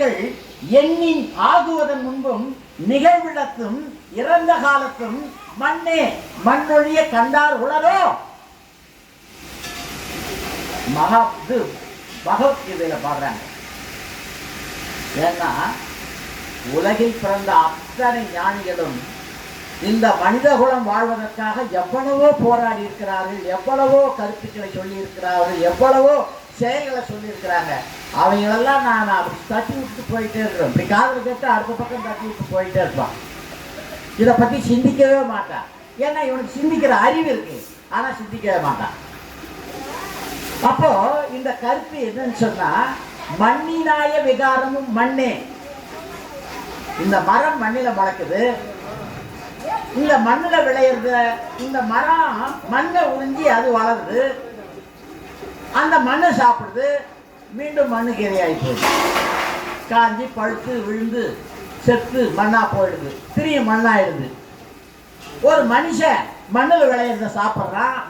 மக்கள் எண்ணின் ஆகுவதன் முன்பும் நிகழ்விடத்தும் இறந்த காலத்தும் மண்ணே மண்ணொழிய கண்டார் உளரோ? மகா இது பகவத்கீதையில பாடுறாங்க. ஏன்னா உலகில் பிறந்த அத்தனை ஞானிகளும் இந்த மனித குலம் வாழ்வதற்காக எவ்வளவோ போராடி இருக்கிறார்கள் எவ்வளவோ கருத்துக்களை சொல்லி இருக்கிறார்கள் எவ்வளவோ செயல்களை சொல்லியிருக்கிறாங்க. அவங்களெல்லாம் நான் அப்படி தட்டி விட்டு போயிட்டே இருக்கிறேன் இப்படி காதல் கேட்டு அடுத்த பக்கம் தட்டி விட்டு போயிட்டே இருப்பான். இதை பற்றி சிந்திக்கவே மாட்டான். ஏன்னா இவனுக்கு சிந்திக்கிற அறிவு இருக்கு. ஆனால் சிந்திக்கவே மாட்டான். அப்போ இந்த கருத்து என்னன்னு சொன்னா மண்ணினாய விகாரமும் மண்ணே. இந்த மரம் மண்ணில முளைக்குது இந்த மண்ணில் விளையிறது இந்த மரம் மண்ணை உறிஞ்சி அது வளருது. அந்த மண்ணை சாப்பிடுது மீண்டும் மண்ணுக்கு இரையாகி போயிடுது. காஞ்சி பழுத்து விழுந்து செத்து மண்ணாக போயிடுது. திரும்பி மண்ணாயிடுது. ஒரு மனுஷன் மண்ணில் விளையிறத சாப்பிட்றான்.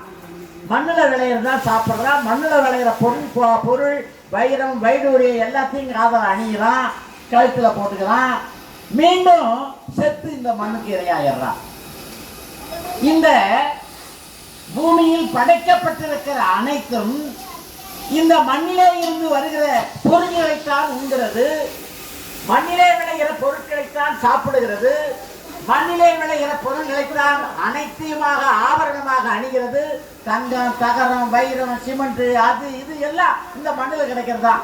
மண்ணில் விளையிறதா சாப்பிட்றான். மண்ணில் விளையிற பொருள் பொ- பொருள் வைரம் வைடூரியம் எல்லாத்தையும் காதல் அணிகிறான் கழுத்தில் போட்டுக்கிறான். மீண்டும் செத்து இந்த மண்ணுக்கு இரையாயிடுறான். இந்த பூமியில் படைக்கப்பட்டிருக்கிற அனைத்தும் இந்த மண்ணிலே இருந்து வருகிற பொருள்களைத்தான் உண்கிறது. மண்ணிலே விளைகிற பொருட்களைத்தான் சாப்பிடுகிறது. மண்ணிலே விளைகிற பொருள்களைத்தான் அனைத்தையுமாக ஆபரணமாக அணிகிறது. தங்கம் தகரம் வைரம் சிமெண்ட் அது இது எல்லாம் இந்த மண்ணில் கிடைக்கிறதா?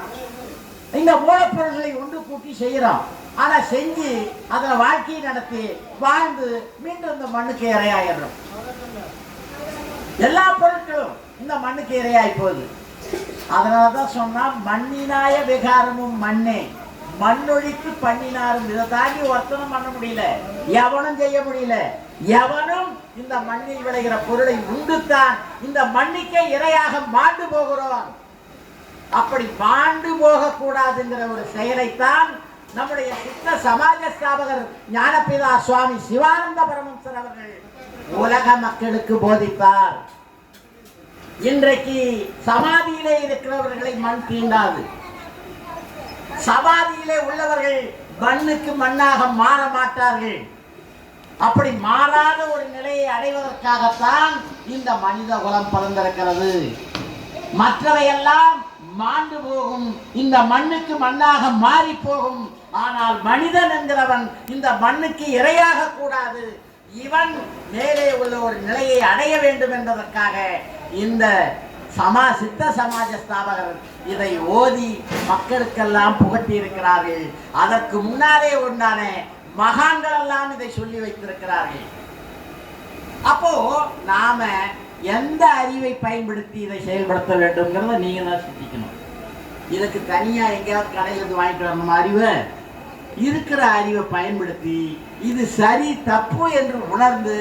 இந்த மூலப்பொருள்களை ஒன்று கூட்டி செய்கிறோம். ஆனால் செஞ்சு அதில் வாழ்க்கையை நடத்தி வாழ்ந்து மீண்டும் இந்த மண்ணுக்கு இரையாயிடுறோம். எல்லா பொருட்களும் இந்த மண்ணுக்கு இரையாய் போகுது. அதனால தான் சொன்னால் மண்ணினாய விகாரமும் மண்ணே. மண்ணொழித்து பண்ணினாரும் இதை தாண்டி ஒருத்தனும் பண்ண முடியல. எவனும் செய்ய முடியல. எவனும் இந்த மண்ணில் விளைகிற பொருளை உண்டுத்தான். இந்த மண்ணுக்கே இரையாக மாண்டு போகிறோம். அப்படி மாண்டு போகக்கூடாதுங்கிற ஒரு செயலைத்தான் நம்முடைய சித்த சமாஜ ஸ்தாபகர் ஞானபிதா சுவாமி சிவானந்த பரமம்சர் அவர்கள் உலக மக்களுக்கு போதித்தார் இன்றைக்கு சமாதியிலே இருக்கிறவர்களை மண் தீண்டாது. சமாதியிலே உள்ளவர்கள் மண்ணுக்கு மண்ணாக மாற மாட்டார்கள். அப்படி மாறாத ஒரு நிலையை அடைவதற்காகத்தான் இந்த மனித குலம் பிறந்திருக்கிறது. மற்றவையெல்லாம் மாண்டு போகும். இந்த மண்ணுக்கு மண்ணாக மாறி போகும். ஆனால் மனிதன் என்கிறவன் இந்த மண்ணுக்கு இரையாக கூடாது. இவன் மேலே உள்ள ஒரு நிலையை அடைய வேண்டும் என்பதற்காக இந்த சமா சித்த சமாஜ ஸ்தாபகர் இதை ஓதி மக்களுக்கெல்லாம் புகட்டி இருக்கிறார்கள் அதற்கு முன்னாலே உண்டான மகான்கள் எல்லாம் இதை சொல்லி வைத்திருக்கிறார்கள். அப்போ நாம எந்த அறிவை பயன்படுத்தி இதை செயல்படுத்த வேண்டும்ங்கிறத நீங்க தான் சிந்திக்கணும். இதுக்கு தனியா எங்கேயாவது கடையில இருந்து வாங்கிட்டு வரணும் அறிவை இருக்கிற அறிவை பயன்படுத்தி இது சரி தப்பு என்று உணர்ந்து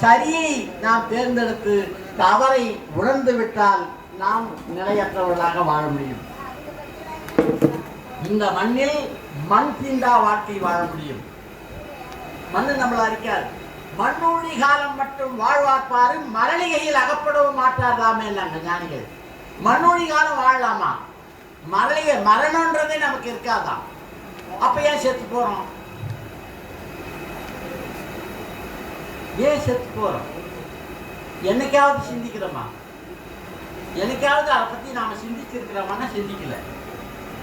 சரியை நாம் தேர்ந்தெடுத்து தவறை உணர்ந்து விட்டால் நாம் நிலையற்றவர்களாக வாழ முடியும். இந்த மண்ணில் மண் தீண்டா வாழ்க்கை வாழ முடியும். மண்ணு நம்மள இருக்காது மண்ணூழி காலம் மட்டும் வாழ்வார்ப்பாரு மரளிகையில் அகப்படவும் மாட்டார்லாமே நாங்க ஞானிகள். மண்ணூழி காலம் வாழலாமா? மரளிகை மரணன்றதே நமக்கு இருக்காதான் அப்ப ஏன் செத்து போறோம். ஏன் செத்து போறோம்? என்னைக்காவது சிந்திக்கிறோமா? என்னைக்காவது அதை பத்தி நாம சிந்திச்சிருக்கிறோமான்னா சிந்திக்கல.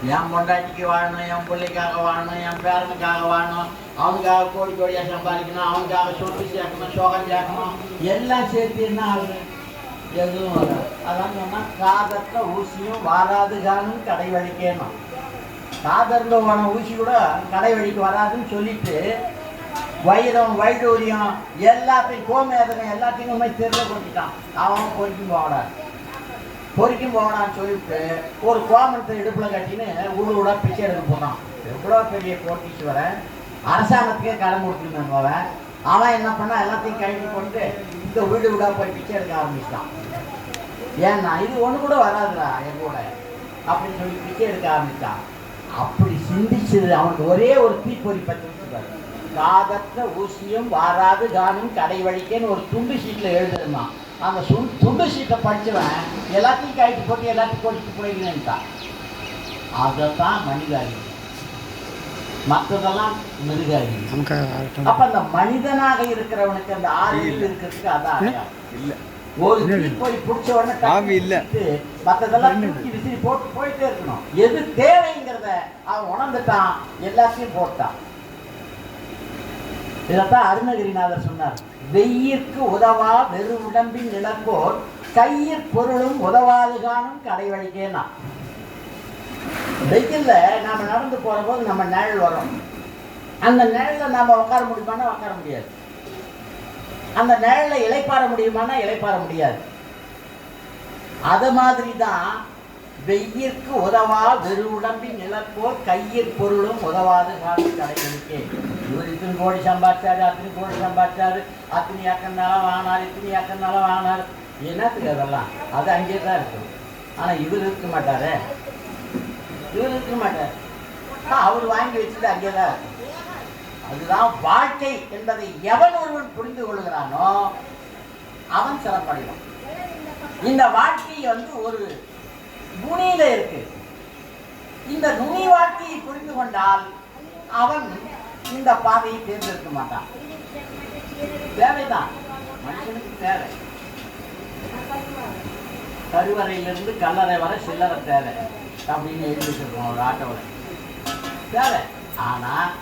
என் பொண்டாட்டிக்கு வாழணும் என் பிள்ளைக்காக வாழணும் என் பேரனுக்காக வாழணும் அவனுக்காக கோடி கோடியாக சம்பாதிக்கணும் அவனுக்காக சொத்து சேர்க்கணும் சோகம் சேர்க்கணும் எல்லாம் சேர்த்து என்ன ஆகுது? எதுவும் வராது. அதான் சொன்னால் காதற்ற ஊசியும் வாராது காணும் கடை வலிக்கணும் காதர்ல ஊசி கூட கடை வழிக்கு வராதுன்னு சொல்லிட்டு வைரம் வைடூரியம் எல்லாத்தையும் கோமேதனை எல்லாத்தையும் உண்மை தெரியல கொடுத்துட்டான் அவன் பொறிக்கும் போகடாது பொறிக்கும் போகடான்னு சொல்லிட்டு ஒரு கோமணத்தை இடுப்பில் கட்டின்னு ஊடு ஊடா பிச்சை எடுக்க போனான். எவ்வளோ பெரிய கோட்டீஸ்வரன் அரசாங்கத்துக்கே கடன் கொடுத்துருந்தான் போவேன் அவன் என்ன பண்ணா எல்லாத்தையும் கழட்டி கொண்டு இந்த வீடு வீடாக போய் பிச்சை எடுக்க ஆரம்பிச்சிட்டான். ஏன்னா இது ஒன்று கூட வராதுடா என் கூட. அப்படின்னு சொல்லி பிச்சை எடுக்க ஆரம்பித்தான் அப்படி சிந்திச்சது அவனுக்கு ஒரே ஒரு தீப்பொறி பற்றி காதற்ற ஊசியும் வாராது காணும் கடை வழிக்கேன்னு ஒரு துண்டு சீட்டில் எழுதிருந்தான் அந்த சுண் துண்டு சீட்டை படிச்சவன் எல்லாத்தையும் கைட்டு போட்டு எல்லாத்தையும் கொட்டிட்டு போயிருந்தான் அதைத்தான் மனித அறிவு மற்றதெல்லாம் மிருக அறிவு அப்ப அந்த மனிதனாக இருக்கிறவனுக்கு அந்த அறிவு இருக்கிறதுக்கு அதான். இல்ல. ஒரு போய் பிடிச்ச உடனே ஆவி இல்ல. மத்ததெல்லாம் தூக்கி விசிறி போட்டு போயிட்டே இருக்கணும். எது தேவைங்கிறத அவன் உணர்ந்துட்டான் எல்லாத்தையும் போட்டான். இதைத்தான் அருணகிரிநாதர் சொன்னார். வெய்யிற்கு உதவா வெறு உடம்பின் நிலப்போர் கையிற் பொருளும் உதவாது காணும் கடை வழிக்கேனா. வெயில்ல நாம நடந்து போற போது நம்ம நிழல் வரும். அந்த நிழல்ல நாம உட்கார முடியுமானா உட்கார முடியாது. அந்த நிழல்ல இளைப்பாற முடியுமானா இளைப்பாற முடியாது. அது மாதிரி தான் வெயிற்கு உதவா வெறு உடம்பின் நிலப்போர் கையிற் பொருளும் உதவாது காட்டு கடைகளுக்கே. இவர் இத்தனை கோடி சம்பாதிச்சாரு அத்தனை கோடி சம்பாதிச்சாரு அத்தனை ஏக்கர்னாலும் வாங்கினார் இத்தனை ஏக்கர்னாலும் வாங்கினார். என்னத்துக்கு அதெல்லாம்? அது அங்கே தான் இருக்கும். ஆனா இவர் இருக்க மாட்டாரே. இவர் இருக்க மாட்டார். அவர் வாங்கி வச்சுட்டு அங்கே தான் இருக்கும். அதுதான் வாழ்க்கை என்பதை எவன் ஒருவன் புரிந்து கொள்கிறானோ அவன் சிறப்படைவான். இந்த வாழ்க்கை வந்து ஒரு நுனியில இருக்கு. இந்த நுனி வாழ்க்கையை புரிந்து கொண்டால் அவன் இந்த பாதையை தேர்ந்தெடுக்க மாட்டான். தேவைதான். மனுஷனுக்கு தேவை. கருவறையிலிருந்து கல்லறை வரை சில்லறை தேவை அப்படின்னு எழுதி வச்சிருக்கோம் ஒரு ஆட்டோவில் தேவை. ஆனால்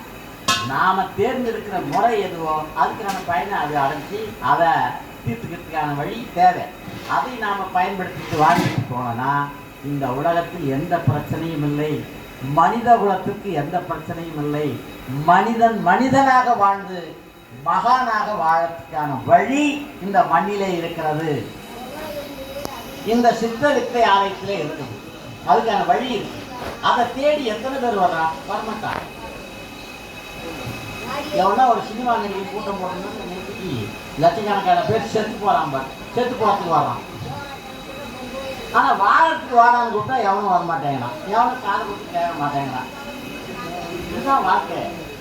நாம தேர்ந்தெடுக்கிற முறை எதுவோ அதுக்கான பயனை அது அடைஞ்சி அதை தீர்த்துக்கிறதுக்கான வழி தேவை. அதை நாம பயன்படுத்திட்டு வாழ்ந்துட்டு போனோம்னா இந்த உலகத்தில் எந்த பிரச்சனையும் இல்லை. மனித குலத்துக்கு எந்த பிரச்சனையும் இல்லை. மனிதன் மனிதனாக வாழ்ந்து மகானாக வாழறதுக்கான வழி இந்த மண்ணிலே இருக்கிறது. இந்த சித்த வித்தை ஆலயத்திலே இருக்குது. அதுக்கான வழி இருக்கு. அதை தேடி எத்தனை பேர் வர்றா? வரமாட்டாங்க. எவனா ஒரு சினிமா நடிகை கூட்டம் போடணும்னு நினைக்கி லட்சக்கணக்கான பேர் செத்து போகிறான் பாரு. செத்து போறதுக்கு வரான் ஆனா வாழறதுக்கு வாழான்னு கூப்பிட்டா எவனும் வர மாட்டேங்கிறான். எவனும் காது கொடுத்து கேட்க மாட்டேங்கிறான். இதுதான் வாழ்க்கை.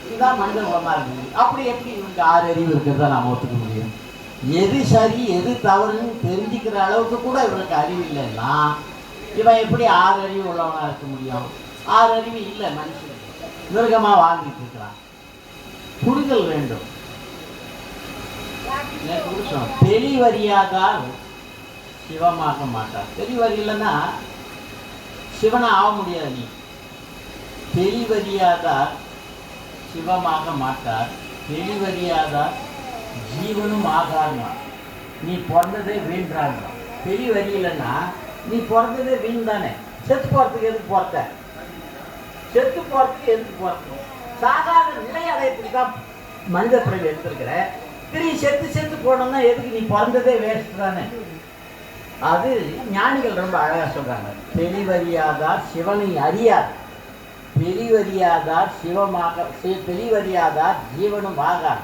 இதுதான் மனித குலமா இருக்குது. அப்படி எப்படி இவனுக்கு ஆறு அறிவு இருக்கிறத நாம் ஒத்துக்க முடியும்? எது சரி எது தவறுன்னு தெரிஞ்சுக்கிற அளவுக்கு கூட இவனுக்கு அறிவு இல்லைன்னா இவன் எப்படி ஆறு அறிவு உள்ளவனா இருக்க முடியும்? ஆறு அறிவு இல்லை மனுஷன். மிருகமா வாழ்ந்துட்டு இருக்கிறான். புரிதல் வேண்டும். நேத்து சிவமாக மாட்டார். தெளிவறி இல்லைன்னா சிவனா ஆக முடியாது நீ. தெளிவறியாதார் சிவமாக மாட்டார். தெளிவறியாதார் ஜீவனும் ஆகார்னா நீ பிறந்ததே வீண்றாங்க தெளிவறி நீ பிறந்ததே வீண் தானே. செத்து போகிறதுக்கு எதுக்கு பிறந்த செத்து போகிறதுக்கு எதுக்கு பிறந்த சாதாரண நிலை அடையத்துக்கு தான் மனித பிறவி எடுத்திருக்கிற. திரும்பி செத்து செத்து போனோம்னா எதுக்கு நீ பிறந்ததே வேஸ்ட் தானே? அது ஞானிகள் ரொம்ப அழகாக சொல்கிறாங்க பெரிவறியாதார் சிவனை அறியார். பெரிவறியாதார் சிவமாக பெரிவறியாதார் ஜீவனும் ஆகார்.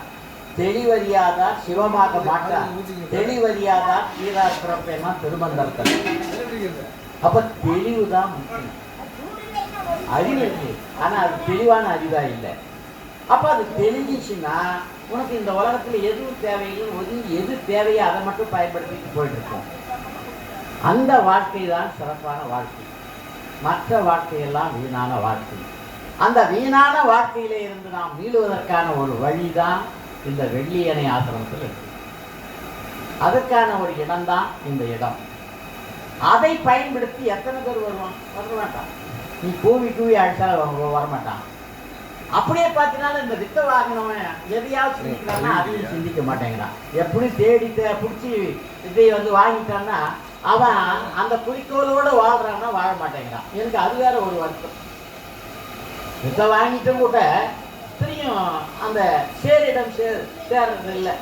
தெளிவறியாதார் சிவமாக மாட்டார் தெளிவறியாதார் தீரா பிறப்பேனா திருமந்தர்கள் அப்போ தெளிவு தான் முக்கியம். அறிவு இருக்கு ஆனா அது தெளிவான அறிவா இல்லை. அப்ப அது தெரிஞ்சிச்சுன்னா உனக்கு இந்த உலகத்துல எதுவும் தேவையில்லை ஒதுங்கி எது தேவையோ அதை மட்டும் பயன்படுத்திட்டு போயிட்டு இருக்கோம் அந்த வாழ்க்கை தான் சிறப்பான வாழ்க்கை. மற்ற வாழ்க்கையெல்லாம் வீணான வாழ்க்கை. அந்த வீணான வாழ்க்கையிலே இருந்து நாம் மீளுவதற்கான ஒரு வழிதான் இந்த வெள்ளியணை ஆசிரமத்தில் இருக்கு. அதற்கான ஒரு இடம்தான் இந்த இடம். அதை பயன்படுத்தி எத்தனை பேர் வருவான் வர மாட்டான் நீ கூவி கூவி வ- வரமாட்டான். அப்படியே பார்த்தீங்கன்னா இந்த வித்த வாங்கினவன் எதையாவது சிந்திக்கிறான்னா அதையும் சிந்திக்க மாட்டேங்கிறான். எப்படி தேடி பிடிச்சி இதை வந்து வாங்கிட்டான்னா அவன் அந்த குறிக்கோளோட வாழ்றான்னா வாழ மாட்டேங்கிறான். எனக்கு அது வேற ஒரு வருத்தம். வித்த வாங்கிட்டும் கூட தெரியும் அந்த சேரிடம் சேர் சேர்றது இல்லை.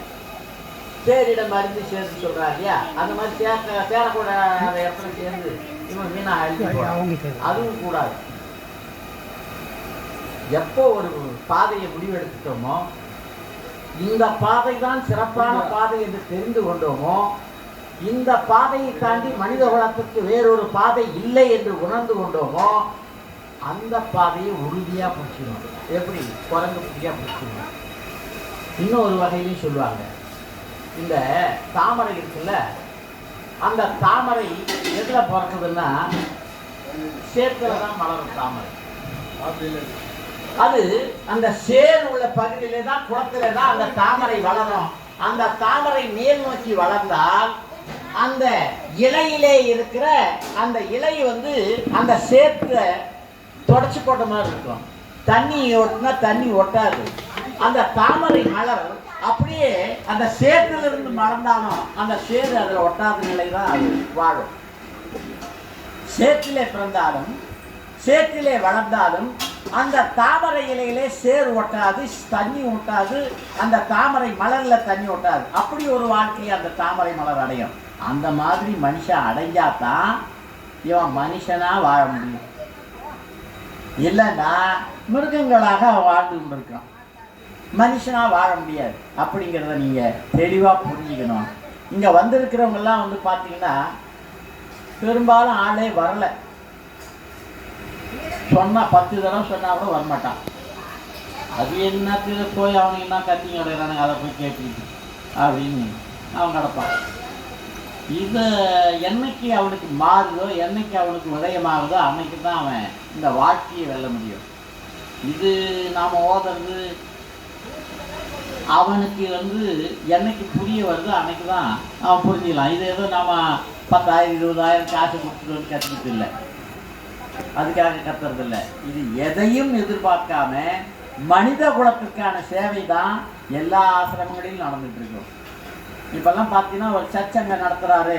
சேரிடம் அறிந்து சேர்ந்து சொல்றா இல்லையா? அந்த மாதிரி சேர்க்க சேரக்கூட அந்த இடத்துல சேர்ந்து இவன் வீணா அழிஞ்சு அதுவும் கூடாது. எப்போ ஒரு பாதையை முடிவெடுத்துட்டோமோ இந்த பாதை தான் சிறப்பான பாதை என்று தெரிந்து கொண்டோமோ இந்த பாதையை தாண்டி மனித குலத்திற்கு வேறொரு பாதை இல்லை என்று உணர்ந்து கொண்டோமோ அந்த பாதையை உறுதியா பிடிச்சிடணும் எப்படி? குரங்கு பிடிக்கா பிடிச்சிடணும் இன்னொரு வகையிலையும் சொல்லுவாங்க. இந்த தாமரை இருக்குல்ல அந்த தாமரை எதில் பிறக்குதுன்னா சேத்துல தான் மலரும் தாமரை. அது அந்த சேர் உள்ள பகுதியிலே தான் குளத்திலே தான் அந்த தாமரை வளரும். அந்த தாமரை மேல் நோக்கி வளர்ந்தால் அந்த இலையிலே இருக்கிற அந்த இலை வந்து அந்த சேத்துல தொடச்சு போட்ட மாதிரி இருக்கும். தண்ணி ஒட்டினா தண்ணி ஒட்டாது. அந்த தாமரை மலர் அப்படியே அந்த சேத்துல இருந்து மறந்தாலும் அந்த சேறு அதில் ஒட்டாத நிலை தான் அது வாழும். சேற்றிலே பிறந்தாலும் சேற்றிலே வளர்ந்தாலும் அந்த தாமரை இலையிலே சேர் ஒட்டாது தண்ணி ஒட்டாது அந்த தாமரை மலர்ல தண்ணி ஒட்டாது. அப்படி ஒரு வாழ்க்கையை அந்த தாமரை மலர் அடையும். அந்த மாதிரி மனுஷன் அடைஞ்சாதான் இவன் மனுஷனா வாழ முடியும். இல்லைன்னா மிருகங்களாக அவன் வாழ்ந்து கொண்டிருக்கான் மனுஷனா வாழ முடியாது. அப்படிங்கிறத நீங்க தெளிவா புரிஞ்சுக்கணும். இங்க வந்திருக்கிறவங்கெல்லாம் வந்து பார்த்தீங்கன்னா பெரும்பாலும் ஆளே வரலை. சொன்னா பத்து தடவை சொன்னா கூட வரமாட்டான். அது என்னத்துக்கு போய் அவனுக்கு என்ன கத்திங்க கிடக்குறானுங்க அதை போய் கேட்டுக்கிட்டு அப்படின்னு அவன் கிடப்பான். இது என்னைக்கு அவனுக்கு மாறுதோ என்னைக்கு அவனுக்கு உதயமாகுதோ அன்னைக்கு தான் அவன் இந்த வாழ்க்கையை வெல்ல முடியும். இது நாம் ஓதுறது அவனுக்கு வந்து என்னைக்கு புரிய வருதோ அன்னைக்கு தான் அவன் புரிஞ்சுக்கலாம். இது ஏதோ நாம் பத்தாயிரம் இருபதாயிரம் காசு கொடுத்துட்டு வந்து கற்றுக்கிட்டு இல்லை. அதுக்காக கத்துறது இல்லை. இது எதையும் எதிர்பார்க்காம மனித குலத்திற்கான சேவை தான் எல்லா ஆசிரமங்களிலும் நடந்துட்டு இருக்கும் இப்பெல்லாம் பார்த்தீங்கன்னா ஒரு சர்ச் அங்கே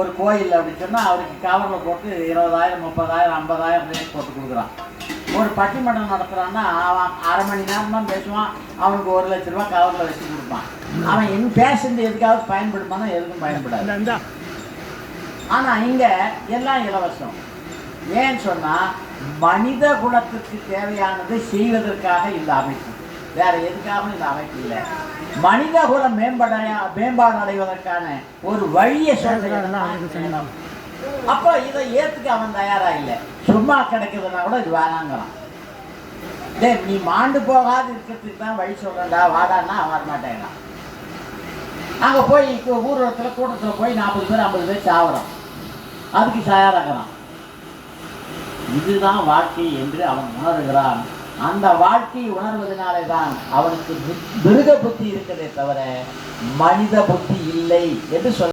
ஒரு கோயில் அப்படின்னு சொன்னால் அவருக்கு கவரில் போட்டு இருபதாயிரம் முப்பதாயிரம் ஐம்பதாயிரம் ரேட் போட்டு கொடுக்குறான். ஒரு பட்டிமன்றம் நடத்துறான்னா அவன் அரை மணி நேரம் தான் பேசுவான். அவனுக்கு ஒரு லட்ச ரூபா கவரில் வச்சு கொடுப்பான். அவன் என் பேசுறது எதுக்காவது பயன்படுமானா எதுக்கும் பயன்படாது. ஆனா இங்க எல்லாம் இலவசம் ஏன்னு சொன்னா மனித குலத்துக்கு தேவையானதை செய்வதற்காக இந்த அமைப்பு. வேற எதுக்காகவும் இந்த அமைப்பு இல்லை. மனித குலம் மேம்பட மேம்பாடு அடைவதற்கான ஒரு வழியை சொல்றேன் அப்போ இதை ஏத்துக்க அவன் தயாரா இல்லை. சும்மா கிடைக்குதுன்னா கூட இது வேணாங்கிறான். டே நீ மாண்டு போகாது இருக்கிறதுக்கு தான் வழி சொல்றேன்டா வாடான்னா வரமாட்டேங்கிறான் அங்க போய் இப்போ ஊர்வலத்துல கூட்டத்தில் போய் நாற்பது பேர் ஐம்பது பேர் சாவறான். அதுக்கு தயாராகிறான். இதுதான் வாழ்க்கை என்று அவன் உணர்கிறான். அந்த வாழ்க்கையை உணர்வதனாலே தான் அவனுக்கு மிருக புத்தி இருக்கிறதே தவிர மனித புத்தி இல்லை என்று சொல்ல